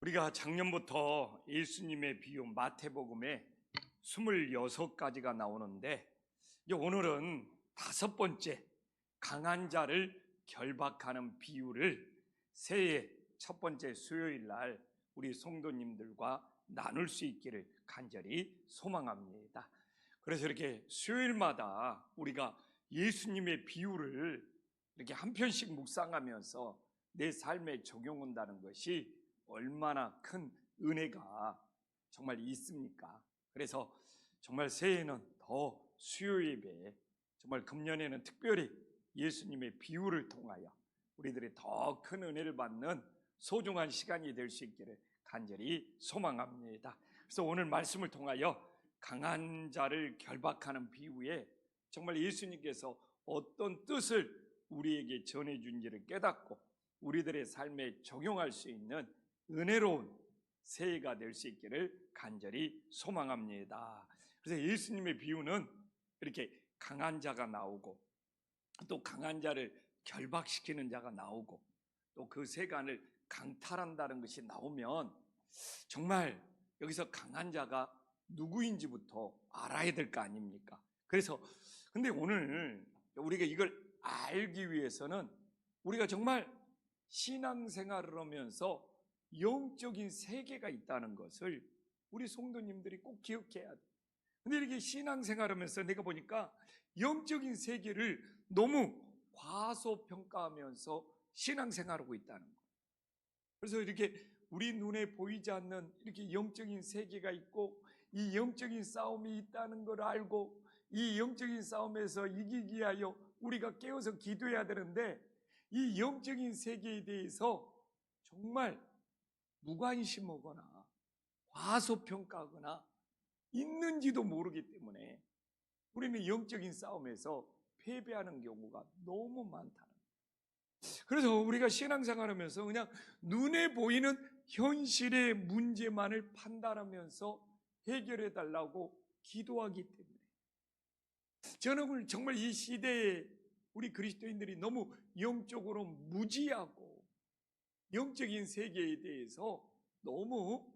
우리가 작년부터 예수님의 비유 마태복음에 26가지가 나오는데 오늘은 다섯 번째 강한 자를 결박하는 비유를 새해 첫 번째 수요일 날 우리 성도님들과 나눌 수 있기를 간절히 소망합니다. 그래서 이렇게 수요일마다 우리가 예수님의 비유를 이렇게 한 편씩 묵상하면서 내 삶에 적용한다는 것이 얼마나 큰 은혜가 정말 있습니까? 그래서 정말 새해에는 더 수요 예배, 정말 금년에는 특별히 예수님의 비유를 통하여 우리들이 더 큰 은혜를 받는 소중한 시간이 될 수 있기를 간절히 소망합니다. 그래서 오늘 말씀을 통하여 강한 자를 결박하는 비유에 정말 예수님께서 어떤 뜻을 우리에게 전해준지를 깨닫고 우리들의 삶에 적용할 수 있는 은혜로운 새해가 될 수 있기를 간절히 소망합니다. 그래서 예수님의 비유는 이렇게 강한 자가 나오고 또 강한 자를 결박시키는 자가 나오고 또 그 세간을 강탈한다는 것이 나오면 정말 여기서 강한 자가 누구인지부터 알아야 될 거 아닙니까? 그래서 근데 오늘 우리가 이걸 알기 위해서는 우리가 정말 신앙생활을 하면서 영적인 세계가 있다는 것을 우리 성도님들이 꼭 기억해야 돼. 근데 이렇게 신앙생활하면서 내가 보니까 영적인 세계를 너무 과소평가하면서 신앙생활하고 있다는 거. 그래서 이렇게 우리 눈에 보이지 않는 이렇게 영적인 세계가 있고 이 영적인 싸움이 있다는 걸 알고 이 영적인 싸움에서 이기기 위하여 우리가 깨어서 기도해야 되는데 이 영적인 세계에 대해서 정말 무관심하거나 과소평가하거나 있는지도 모르기 때문에 우리는 영적인 싸움에서 패배하는 경우가 너무 많다는 거예요. 그래서 우리가 신앙생활 하면서 그냥 눈에 보이는 현실의 문제만을 판단하면서 해결해 달라고 기도하기 때문에 저는 정말 이 시대에 우리 그리스도인들이 너무 영적으로 무지하고 영적인 세계에 대해서 너무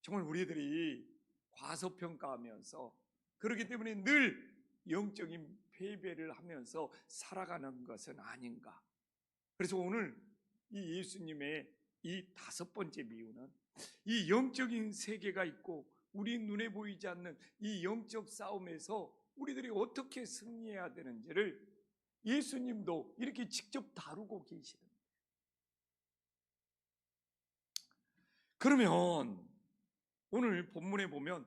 정말 우리들이 과소평가하면서 그렇기 때문에 늘 영적인 패배를 하면서 살아가는 것은 아닌가. 그래서 오늘 이 예수님의 이 다섯 번째 비유는 이 영적인 세계가 있고 우리 눈에 보이지 않는 이 영적 싸움에서 우리들이 어떻게 승리해야 되는지를 예수님도 이렇게 직접 다루고 계시는 그러면 오늘 본문에 보면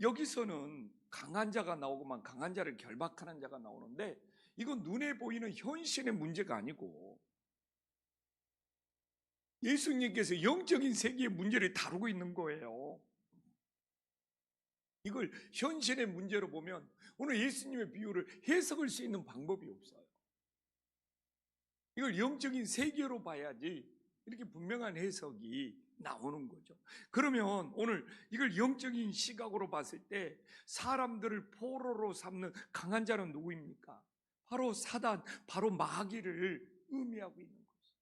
여기서는 강한 자가 나오고만 강한 자를 결박하는 자가 나오는데 이건 눈에 보이는 현실의 문제가 아니고 예수님께서 영적인 세계의 문제를 다루고 있는 거예요. 이걸 현실의 문제로 보면 오늘 예수님의 비유를 해석할 수 있는 방법이 없어요. 이걸 영적인 세계로 봐야지 이렇게 분명한 해석이 나오는 거죠. 그러면 오늘 이걸 영적인 시각으로 봤을 때 사람들을 포로로 삼는 강한 자는 누구입니까? 바로 사단, 바로 마귀를 의미하고 있는 거죠.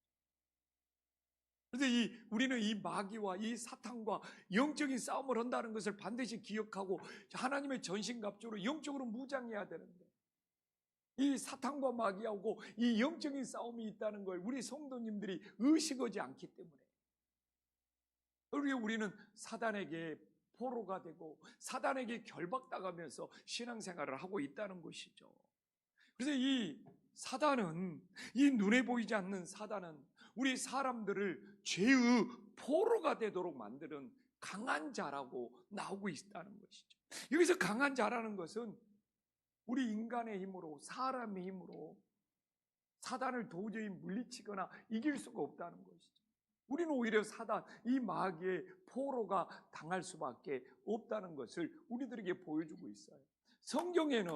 그런데 이 우리는 이 마귀와 이 사탄과 영적인 싸움을 한다는 것을 반드시 기억하고 하나님의 전신갑주로 영적으로 무장해야 되는데 이 사탄과 마귀하고 이 영적인 싸움이 있다는 걸 우리 성도님들이 의식하지 않기 때문에 그리고 우리는 사단에게 포로가 되고 사단에게 결박당하면서 신앙생활을 하고 있다는 것이죠. 그래서 이 사단은 이 눈에 보이지 않는 사단은 우리 사람들을 죄의 포로가 되도록 만드는 강한 자라고 나오고 있다는 것이죠. 여기서 강한 자라는 것은 우리 인간의 힘으로 사람의 힘으로 사단을 도저히 물리치거나 이길 수가 없다는 것이죠. 우리는 오히려 사단, 이 마귀의 포로가 당할 수밖에 없다는 것을 우리들에게 보여주고 있어요. 성경에는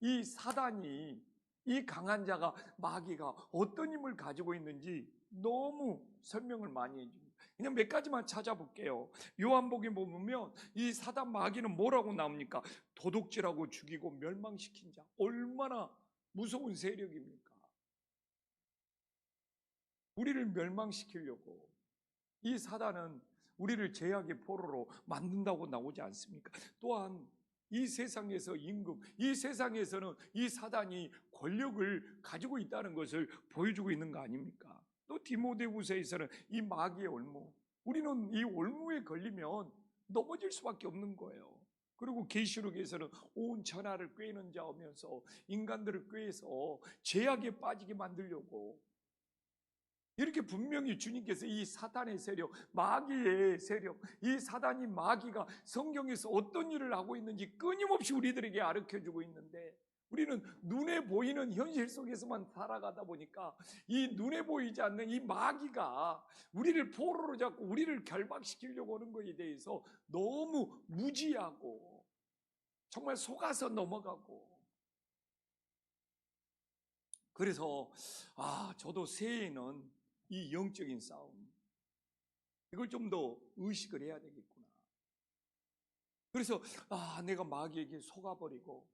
이 사단이 이 강한 자가 마귀가 어떤 힘을 가지고 있는지 너무 설명을 많이 해줍니다. 그냥 몇 가지만 찾아볼게요. 요한복음 보면 이 사단 마귀는 뭐라고 나옵니까? 도둑질하고 죽이고 멸망시킨 자. 얼마나 무서운 세력입니까? 우리를 멸망시키려고 이 사단은 우리를 제약의 포로로 만든다고 나오지 않습니까? 또한 이 세상에서 임금, 이 세상에서는 이 사단이 권력을 가지고 있다는 것을 보여주고 있는 거 아닙니까? 또 디모데후서에서는 이 마귀의 올무, 우리는 이 올무에 걸리면 넘어질 수밖에 없는 거예요. 그리고 계시록에서는 온 천하를 꿰는 자오면서 인간들을 꿰서 죄악에 빠지게 만들려고 이렇게 분명히 주님께서 이 사탄의 세력, 마귀의 세력, 이 사단이 마귀가 성경에서 어떤 일을 하고 있는지 끊임없이 우리들에게 가르쳐 주고 있는데 우리는 눈에 보이는 현실 속에서만 살아가다 보니까 이 눈에 보이지 않는 이 마귀가 우리를 포로로 잡고 우리를 결박시키려고 하는 것에 대해서 너무 무지하고 정말 속아서 넘어가고. 그래서 아 저도 새해에는 이 영적인 싸움 이걸 좀 더 의식을 해야 되겠구나. 그래서 아 내가 마귀에게 속아버리고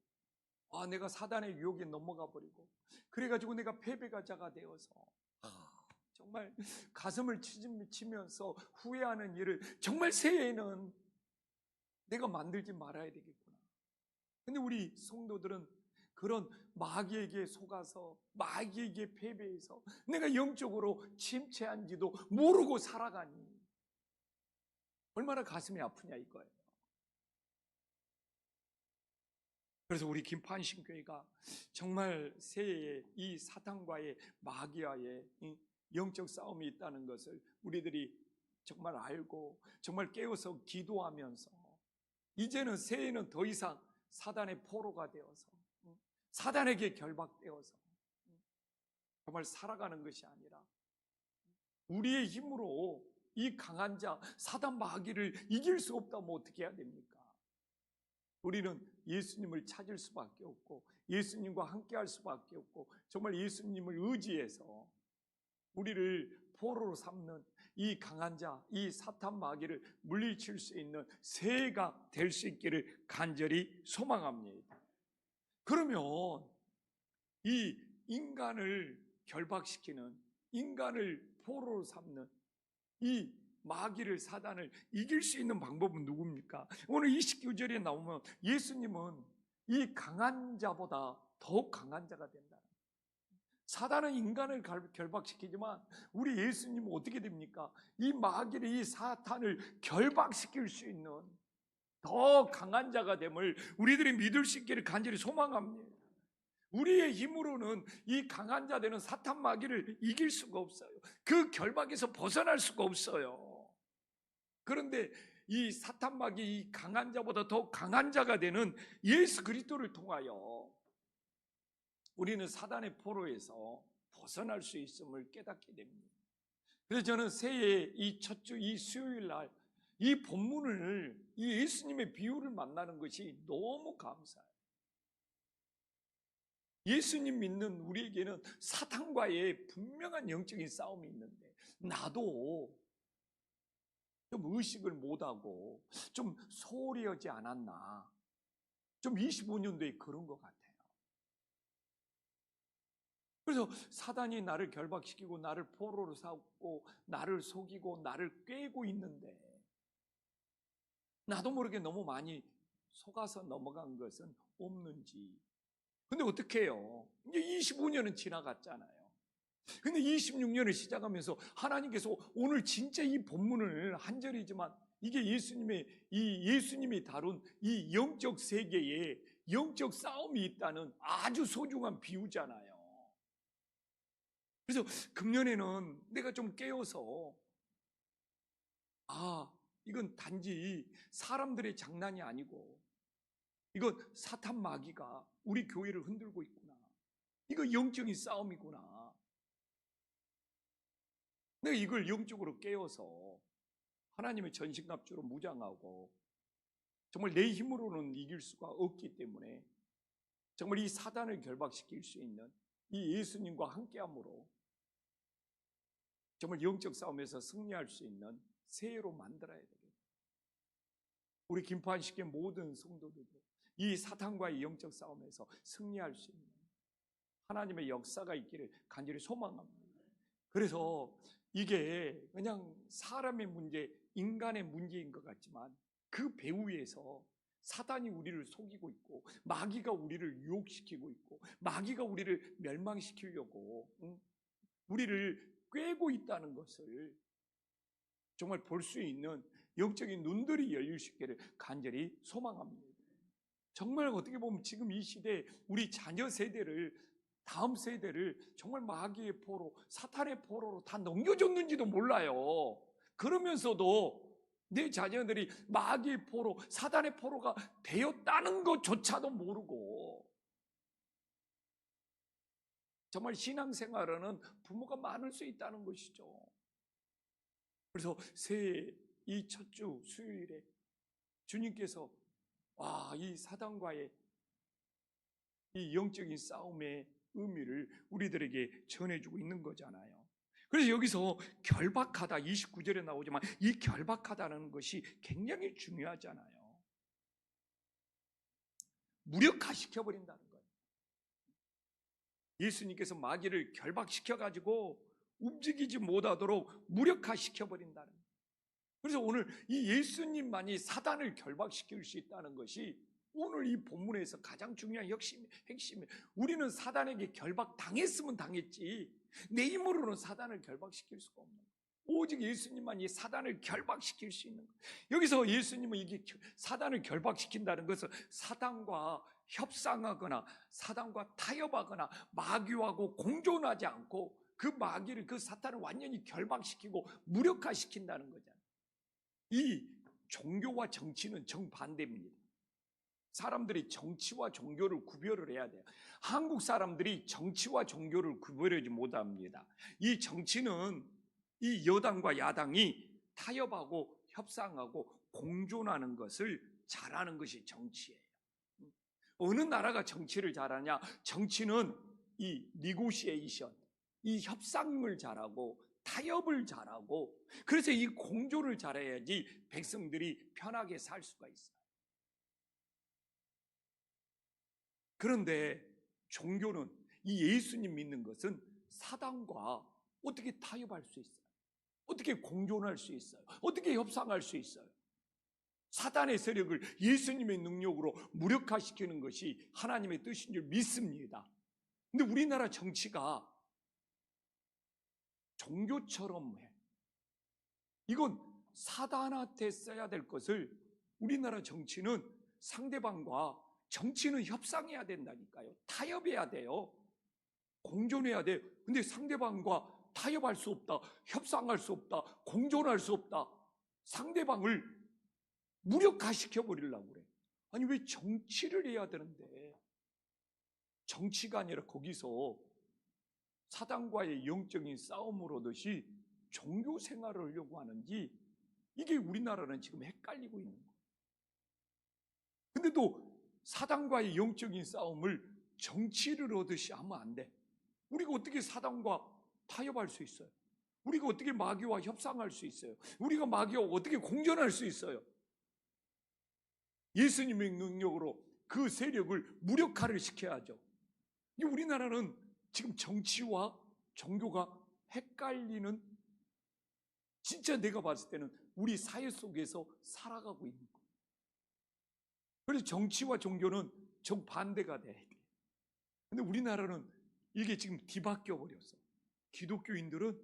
아 내가 사단의 유혹에 넘어가 버리고 그래가지고 내가 패배가자가 되어서 아, 정말 가슴을 치면서 후회하는 일을 정말 새해에는 내가 만들지 말아야 되겠구나. 근데 우리 성도들은 그런 마귀에게 속아서 마귀에게 패배해서 내가 영적으로 침체한지도 모르고 살아가니 얼마나 가슴이 아프냐 이거예요. 그래서 우리 김판신 교회가 정말 새해에 이 사탄과의 마귀와의 이 영적 싸움이 있다는 것을 우리들이 정말 알고 정말 깨어서 기도하면서 이제는 새해는 더 이상 사단의 포로가 되어서 음, 사단에게 결박되어서 음, 정말 살아가는 것이 아니라 우리의 힘으로 이 강한 자 사단 마귀를 이길 수 없다면 어떻게 해야 됩니까? 우리는 예수님을 찾을 수밖에 없고 예수님과 함께 할 수밖에 없고 정말 예수님을 의지해서 우리를 포로로 삼는 이 강한 자, 이 사탄 마귀를 물리칠 수 있는 새해가 될 수 있기를 간절히 소망합니다. 그러면 이 인간을 결박시키는 인간을 포로로 삼는 이 마귀를 사단을 이길 수 있는 방법은 누굽니까? 오늘 29절에 나오면 예수님은 이 강한 자보다 더욱 강한 자가 된다. 사단은 인간을 갈- 결박시키지만 우리 예수님은 어떻게 됩니까? 이 마귀를 이 사탄을 결박시킬 수 있는 더 강한 자가 됨을 우리들이 믿을 수 있기를 간절히 소망합니다. 우리의 힘으로는 이 강한 자 되는 사탄 마귀를 이길 수가 없어요. 그 결박에서 벗어날 수가 없어요. 그런데 이 사탄 마귀 이 강한 자보다 더 강한 자가 되는 예수 그리스도를 통하여 우리는 사단의 포로에서 벗어날 수 있음을 깨닫게 됩니다. 그래서 저는 새해 이 첫 주 이 수요일 날 이 본문을 이 예수님의 비유를 만나는 것이 너무 감사해요. 예수님 믿는 우리에게는 사탄과의 분명한 영적인 싸움이 있는데 나도 좀 의식을 못하고 좀 소홀히 하지 않았나. 좀 25년도에 그런 것 같아요. 그래서 사단이 나를 결박시키고 나를 포로로 삼고 나를 속이고 나를 꿰고 있는데 나도 모르게 너무 많이 속아서 넘어간 것은 없는지. 근데 어떻게 해요? 이제 25년은 지나갔잖아요. 근데 26년을 시작하면서 하나님께서 오늘 진짜 이 본문을 한 절이지만 이게 예수님의 이 예수님이 다룬 이 영적 세계에 영적 싸움이 있다는 아주 소중한 비유잖아요. 그래서 금년에는 내가 좀 깨어서 아, 이건 단지 사람들의 장난이 아니고 이건 사탄 마귀가 우리 교회를 흔들고 있구나. 이거 영적인 싸움이구나. 내가 이걸 영적으로 깨어서 하나님의 전신갑주로 무장하고 정말 내 힘으로는 이길 수가 없기 때문에 정말 이 사단을 결박시킬 수 있는 이 예수님과 함께함으로 정말 영적 싸움에서 승리할 수 있는 새해로 만들어야 되겠다. 우리 김포한식의 모든 성도들도 이 사탄과의 영적 싸움에서 승리할 수 있는 하나님의 역사가 있기를 간절히 소망합니다. 그래서 이게 그냥 사람의 문제, 인간의 문제인 것 같지만 그 배후에서 사단이 우리를 속이고 있고 마귀가 우리를 유혹시키고 있고 마귀가 우리를 멸망시키려고 응? 우리를 꿰고 있다는 것을 정말 볼 수 있는 영적인 눈들이 열릴 수 있기를 간절히 소망합니다. 정말 어떻게 보면 지금 이 시대에 우리 자녀 세대를 다음 세대를 정말 마귀의 포로, 사탄의 포로로 다 넘겨줬는지도 몰라요. 그러면서도 내 자녀들이 마귀의 포로, 사단의 포로가 되었다는 것조차도 모르고 정말 신앙생활에는 부모가 많을 수 있다는 것이죠. 그래서 새해 이 첫 주 수요일에 주님께서 와, 이 사단과의 이 영적인 싸움의 의미를 우리들에게 전해주고 있는 거잖아요. 그래서 여기서 결박하다 29절에 나오지만 이 결박하다는 것이 굉장히 중요하잖아요. 무력화시켜 버린다는 거예요. 예수님께서 마귀를 결박시켜 가지고 움직이지 못하도록 무력화시켜 버린다는. 그래서 오늘 이 예수님만이 사단을 결박시킬 수 있다는 것이 오늘 이 본문에서 가장 중요한 핵심, 핵심이 우리는 사단에게 결박 당했으면 당했지 내 힘으로는 사단을 결박시킬 수가 없는 거예요. 오직 예수님만이 사단을 결박시킬 수 있는 거예요. 여기서 예수님은 이게 사단을 결박시킨다는 것은 사단과 협상하거나 사단과 타협하거나 마귀하고 공존하지 않고 그 마귀를 그 사탄을 완전히 결박시키고 무력화시킨다는 거잖아요. 이 종교와 정치는 정반대입니다. 사람들이 정치와 종교를 구별을 해야 돼요. 한국 사람들이 정치와 종교를 구별하지 못합니다. 이 정치는 이 여당과 야당이 타협하고 협상하고 공존하는 것을 잘하는 것이 정치예요. 어느 나라가 정치를 잘하냐? 정치는 이 니고시에이션, 이 협상을 잘하고 타협을 잘하고 그래서 이 공조를 잘해야지 백성들이 편하게 살 수가 있어요. 그런데 종교는 이 예수님 믿는 것은 사단과 어떻게 타협할 수 있어요? 어떻게 공존할 수 있어요? 어떻게 협상할 수 있어요? 사단의 세력을 예수님의 능력으로 무력화시키는 것이 하나님의 뜻인 줄 믿습니다. 근데 우리나라 정치가 종교처럼 해. 이건 사단한테 써야 될 것을 우리나라 정치는 상대방과 정치는 협상해야 된다니까요. 타협해야 돼요. 공존해야 돼. 근데 상대방과 타협할 수 없다. 협상할 수 없다. 공존할 수 없다. 상대방을 무력화시켜 버리려고 그래. 아니 왜 정치를 해야 되는데 정치가 아니라 거기서 사단과의 영적인 싸움을 하듯이 종교 생활을 하려고 하는지 이게 우리나라는 지금 헷갈리고 있는 거예요. 근데 또 사단과의 영적인 싸움을 정치를 하듯이 하면 안 돼. 우리가 어떻게 사단과 타협할 수 있어요? 우리가 어떻게 마귀와 협상할 수 있어요? 우리가 마귀와 어떻게 공존할 수 있어요? 예수님의 능력으로 그 세력을 무력화를 시켜야죠. 이 우리나라는 지금 정치와 종교가 헷갈리는 진짜 내가 봤을 때는 우리 사회 속에서 살아가고 있는 거예요. 그래서 정치와 종교는 정반대가 돼야 돼. 근데 우리나라는 이게 지금 뒤바뀌어 버렸어. 기독교인들은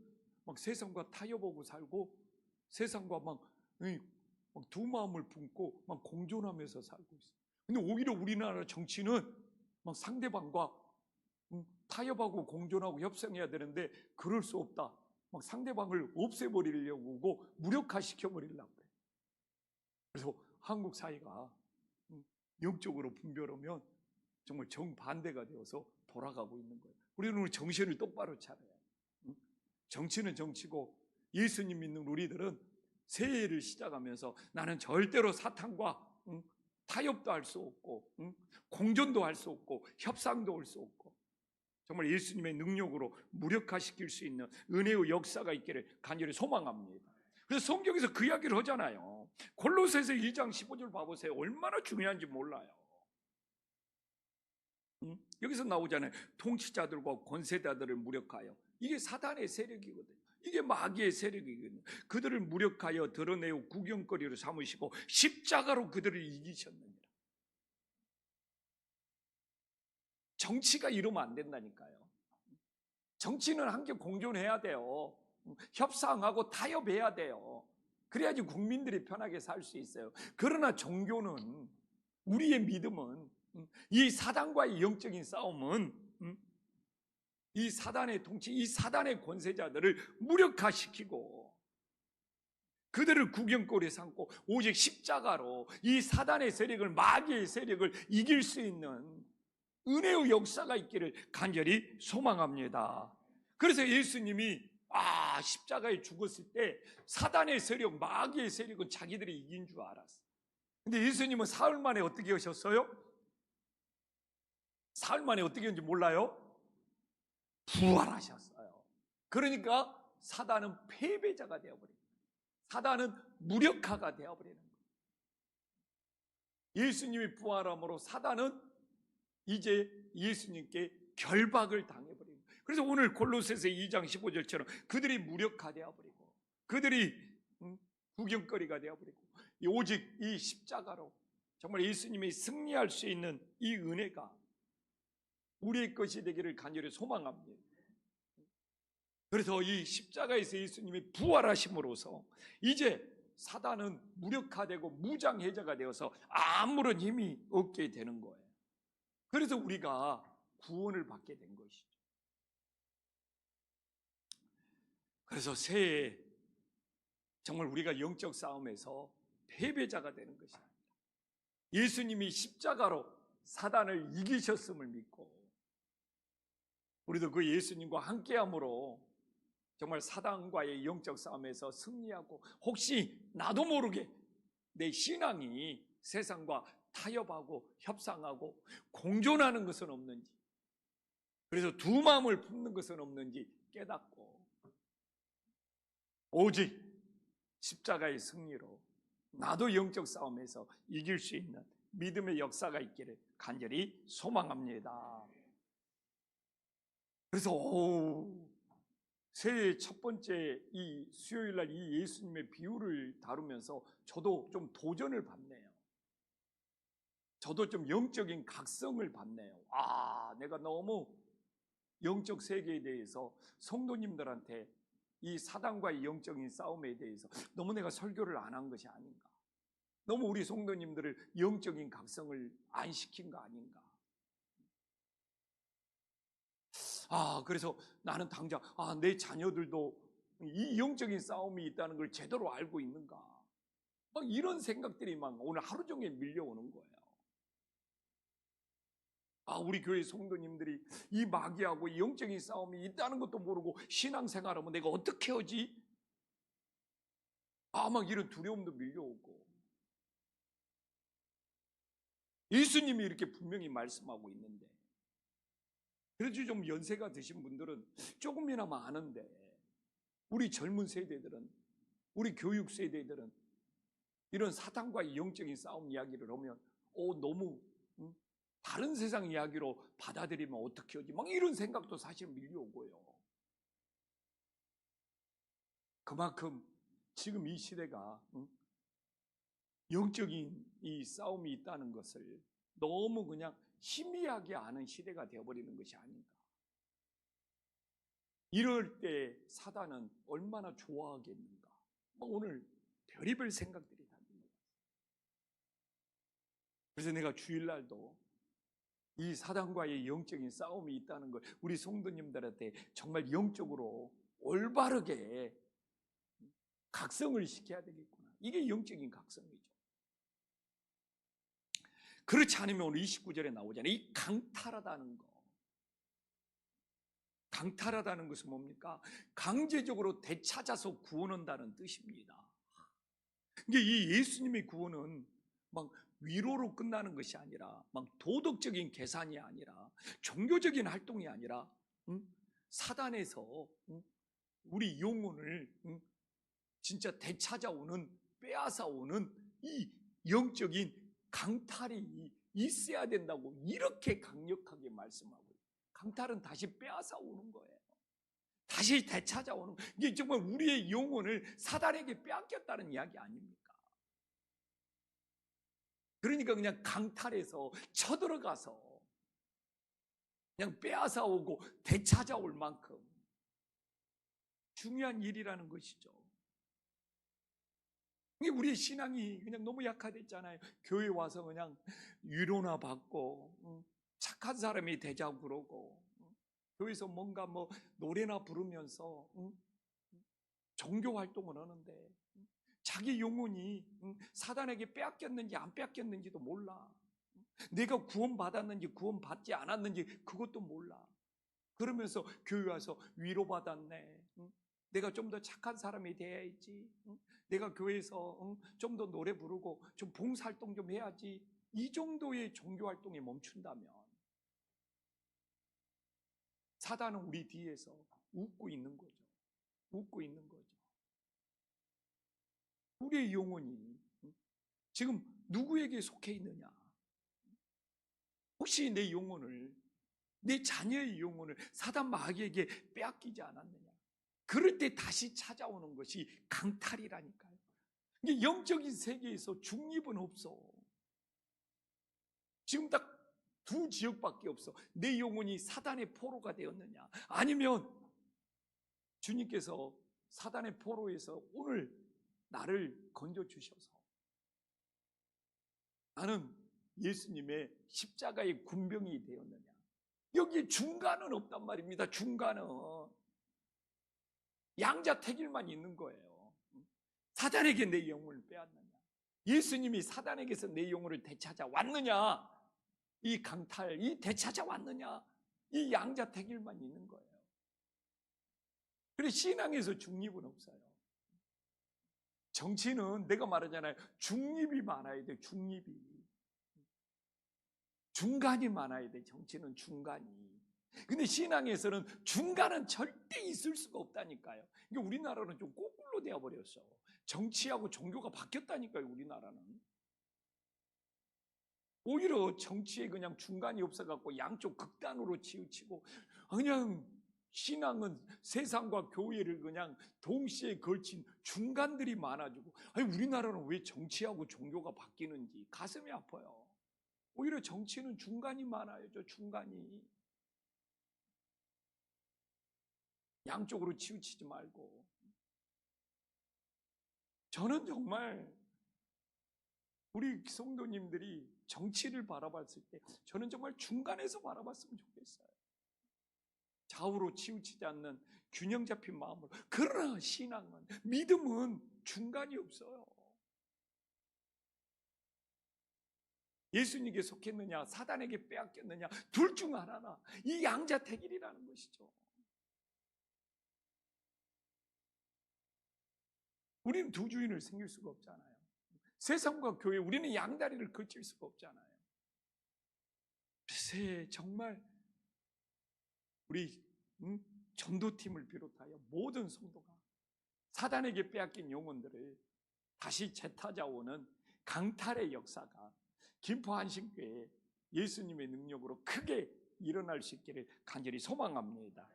막 세상과 타협하고 살고 세상과 막 두 마음을 품고 막 공존하면서 살고 있어. 근데 오히려 우리나라 정치는 막 상대방과 타협하고 공존하고 협상해야 되는데 그럴 수 없다. 막 상대방을 없애버리려고 하고 무력화시켜 버리려고 그래. 그래서 한국 사회가 영적으로 분별하면 정말 정반대가 되어서 돌아가고 있는 거예요. 우리는 정신을 똑바로 차려야 돼. 정치는 정치고 예수님 믿는 우리들은 새해를 시작하면서 나는 절대로 사탄과 타협도 할 수 없고 공존도 할 수 없고 협상도 할 수 없고 정말 예수님의 능력으로 무력화시킬 수 있는 은혜의 역사가 있기를 간절히 소망합니다. 그래서 성경에서 그 이야기를 하잖아요. 골로새서 2장 15절 봐보세요. 얼마나 중요한지 몰라요. 응? 여기서 나오잖아요. 통치자들과 권세자들을 무력하여. 이게 사단의 세력이거든요. 이게 마귀의 세력이거든요. 그들을 무력하여 드러내어 구경거리로 삼으시고 십자가로 그들을 이기셨느니라. 정치가 이러면 안 된다니까요. 정치는 함께 공존해야 돼요. 협상하고 타협해야 돼요. 그래야지 국민들이 편하게 살 수 있어요. 그러나 종교는 우리의 믿음은 음, 이 사단과의 영적인 싸움은 음, 이 사단의 통치, 이 사단의 권세자들을 무력화시키고 그들을 구경거리 삼고 오직 십자가로 이 사단의 세력을 마귀의 세력을 이길 수 있는 은혜의 역사가 있기를 간절히 소망합니다. 그래서 예수님이 아 십자가에 죽었을 때 사단의 세력, 마귀의 세력은 자기들이 이긴 줄 알았어. 근데 예수님은 사흘 만에 어떻게 하셨어요? 사흘 만에 어떻게 했는지 몰라요? 부활하셨어요. 그러니까 사단은 패배자가 되어버립니다. 사단은 무력화가 되어버리는 거예요. 예수님이 부활함으로 사단은 이제 예수님께 결박을 당해버립니다. 그래서 오늘 골로새서 2장 15절처럼 그들이 무력화되어 버리고 그들이 음, 구경거리가 되어 버리고 오직 이 십자가로 정말 예수님이 승리할 수 있는 이 은혜가 우리의 것이 되기를 간절히 소망합니다. 그래서 이 십자가에서 예수님이 부활하심으로써 이제 사단은 무력화되고 무장해제가 되어서 아무런 힘이 없게 되는 거예요. 그래서 우리가 구원을 받게 된 것이죠. 그래서 새해 정말 우리가 영적 싸움에서 패배자가 되는 아니라 예수님이 십자가로 사단을 이기셨음을 믿고 우리도 그 예수님과 함께함으로 정말 사단과의 영적 싸움에서 승리하고 혹시 나도 모르게 내 신앙이 세상과 타협하고 협상하고 공존하는 것은 없는지 그래서 두 마음을 품는 것은 없는지 깨닫고 오직 십자가의 승리로 나도 영적 싸움에서 이길 수 있는 믿음의 역사가 있기를 간절히 소망합니다. 그래서 오, 새해 첫 번째 이 수요일 날 이 예수님의 비유를 다루면서 저도 좀 도전을 받네요. 저도 좀 영적인 각성을 받네요. 아, 내가 너무 영적 세계에 대해서 성도님들한테 이 사단과의 영적인 싸움에 대해서 너무 내가 설교를 안 한 것이 아닌가. 너무 우리 성도님들을 영적인 각성을 안 시킨 거 아닌가. 아, 그래서 나는 당장, 아, 내 자녀들도 이 영적인 싸움이 있다는 걸 제대로 알고 있는가. 막 이런 생각들이 막 오늘 하루 종일 밀려오는 거예요. 아, 우리 교회 성도님들이 이 마귀하고 이 영적인 싸움이 있다는 것도 모르고 신앙생활하면 내가 어떻게 하지? 아, 막 이런 두려움도 밀려오고. 예수님이 이렇게 분명히 말씀하고 있는데, 그래도 좀 연세가 드신 분들은 조금이나마 아는데, 우리 젊은 세대들은, 우리 교육 세대들은 이런 사탄과의 영적인 싸움 이야기를 하면, 오, 너무 음, 다른 세상 이야기로 받아들이면 어떻게 하지? 막 이런 생각도 사실 밀려오고요. 그만큼 지금 이 시대가 응? 영적인 이 싸움이 있다는 것을 너무 그냥 희미하게 아는 시대가 되어버리는 것이 아닌가. 이럴 때 사단은 얼마나 좋아하겠는가. 오늘 별의별 생각들이 다 듭니다. 그래서 내가 주일날도 이 사단과의 영적인 싸움이 있다는 걸 우리 성도님들한테 정말 영적으로 올바르게 각성을 시켜야 되겠구나. 이게 영적인 각성이죠. 그렇지 않으면 오늘 29절에 나오잖아요. 이 강탈하다는 거. 강탈하다는 것은 뭡니까? 강제적으로 되찾아서 구원한다는 뜻입니다. 이게 이 예수님의 구원은 막 위로로 끝나는 것이 아니라 막 도덕적인 계산이 아니라 종교적인 활동이 아니라 응? 사단에서 응? 우리 영혼을 응? 진짜 되찾아오는 빼앗아오는 이 영적인 강탈이 있어야 된다고 이렇게 강력하게 말씀하고 강탈은 다시 빼앗아 오는 거예요. 다시 되찾아오는 거. 이게 정말 우리의 영혼을 사단에게 빼앗겼다는 이야기 아닙니까? 그러니까 그냥 강탈해서 쳐들어가서 그냥 빼앗아 오고 되찾아올 만큼 중요한 일이라는 것이죠. 우리의 신앙이 그냥 너무 약화됐잖아요. 교회 와서 그냥 위로나 받고 응? 착한 사람이 되자고 그러고 응? 교회에서 뭔가 뭐 노래나 부르면서 응? 종교 활동을 하는데 응? 자기 영혼이 응? 사단에게 빼앗겼는지 안 빼앗겼는지도 몰라. 응? 내가 구원받았는지 구원받지 않았는지 그것도 몰라. 그러면서 교회 와서 위로받았네. 응? 내가 좀 더 착한 사람이 돼야지. 응? 내가 교회에서 좀 더 노래 부르고 좀 봉사활동 좀 해야지. 이 정도의 종교 활동이 멈춘다면 사단은 우리 뒤에서 웃고 있는 거죠. 웃고 있는 거죠. 우리의 영혼이 지금 누구에게 속해 있느냐? 혹시 내 영혼을 내 자녀의 영혼을 사단 마귀에게 빼앗기지 않았느냐? 그럴 때 다시 찾아오는 것이 강탈이라니까요. 이게 영적인 세계에서 중립은 없어. 지금 딱 두 지역밖에 없어. 내 영혼이 사단의 포로가 되었느냐? 아니면 주님께서 사단의 포로에서 오늘 나를 건져 주셔서 나는 예수님의 십자가의 군병이 되었느냐? 여기 중간은 없단 말입니다. 중간은 양자택일만 있는 거예요. 사단에게 내 영혼을 빼앗느냐? 예수님이 사단에게서 내 영혼을 되찾아 왔느냐? 이 강탈, 이 되찾아 왔느냐? 이 양자택일만 있는 거예요. 그래 신앙에서 중립은 없어요. 정치는 내가 말하잖아요. 중립이 많아야 돼. 중립이. 중간이 많아야 돼. 정치는 중간이. 근데 신앙에서는 중간은 절대 있을 수가 없다니까요. 이게 우리나라는 좀 거꾸로 되어 버렸어. 정치하고 종교가 바뀌었다니까요. 우리나라는. 오히려 정치에 그냥 중간이 없어갖고 양쪽 극단으로 치우치고 그냥 신앙은 세상과 교회를 그냥 동시에 걸친 중간들이 많아지고 아니 우리나라는 왜 정치하고 종교가 바뀌는지 가슴이 아파요. 오히려 정치는 중간이 많아요. 저 중간이. 양쪽으로 치우치지 말고. 저는 정말 우리 성도님들이 정치를 바라봤을 때 저는 정말 중간에서 바라봤으면 좋겠어요. 좌우로 치우치지 않는 균형 잡힌 마음으로. 그러나 신앙은, 믿음은 중간이 없어요. 예수님께 속했느냐, 사단에게 빼앗겼느냐, 둘 중 하나나. 이 양자택일이라는 것이죠. 우리는 두 주인을 생길 수가 없잖아요. 세상과 교회, 우리는 양다리를 거칠 수가 없잖아요. 글쎄, 정말 우리 음? 전도팀을 비롯하여 모든 성도가 사단에게 빼앗긴 영혼들을 다시 재찾아오는 강탈의 역사가 김포 한신교회 예수님의 능력으로 크게 일어날 수 있기를 간절히 소망합니다.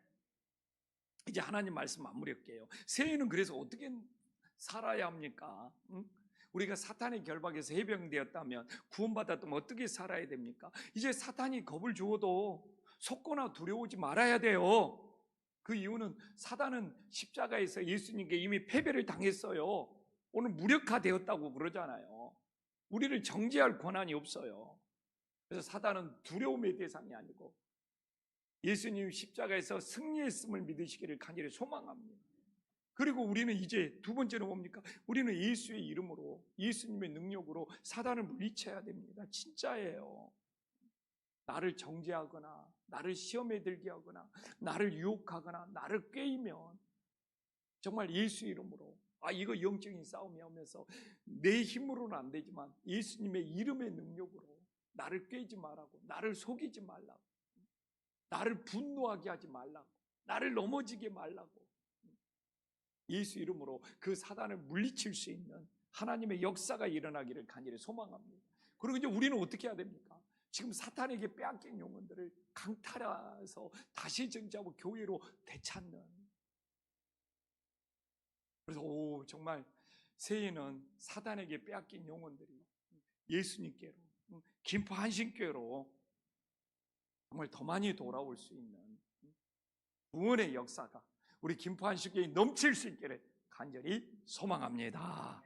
이제 하나님 말씀 마무리할게요. 새해는 그래서 어떻게 살아야 합니까? 응? 우리가 사탄의 결박에서 해병되었다면 구원받았다면 어떻게 살아야 됩니까? 이제 사탄이 겁을 주어도 속거나 두려우지 말아야 돼요. 그 이유는 사단은 십자가에서 예수님께 이미 패배를 당했어요. 오늘 무력화되었다고 그러잖아요. 우리를 정죄할 권한이 없어요. 그래서 사단은 두려움의 대상이 아니고 예수님 십자가에서 승리했음을 믿으시기를 간절히 소망합니다. 그리고 우리는 이제 두 번째는 뭡니까? 우리는 예수의 이름으로 예수님의 능력으로 사단을 물리쳐야 됩니다. 진짜예요. 나를 정죄하거나 나를 시험에 들게 하거나 나를 유혹하거나 나를 꾀이면 정말 예수 이름으로 아 이거 영적인 싸움이 하면서 내 힘으로는 안 되지만 예수님의 이름의 능력으로 나를 꾀지 말라고 나를 속이지 말라고 나를 분노하게 하지 말라고 나를 넘어지게 말라고 예수 이름으로 그 사단을 물리칠 수 있는 하나님의 역사가 일어나기를 간절히 소망합니다. 그리고 이제 우리는 어떻게 해야 됩니까? 지금 사탄에게 빼앗긴 영혼들을 강탈해서 다시 정지하고 교회로 되찾는 그래서 오 정말 새해는 사단에게 빼앗긴 영혼들이 예수님께로 음, 김포 한신교회로 정말 더 많이 돌아올 수 있는 음, 구원의 역사가 우리 김포 한신교회에 넘칠 수 있기를 간절히 소망합니다.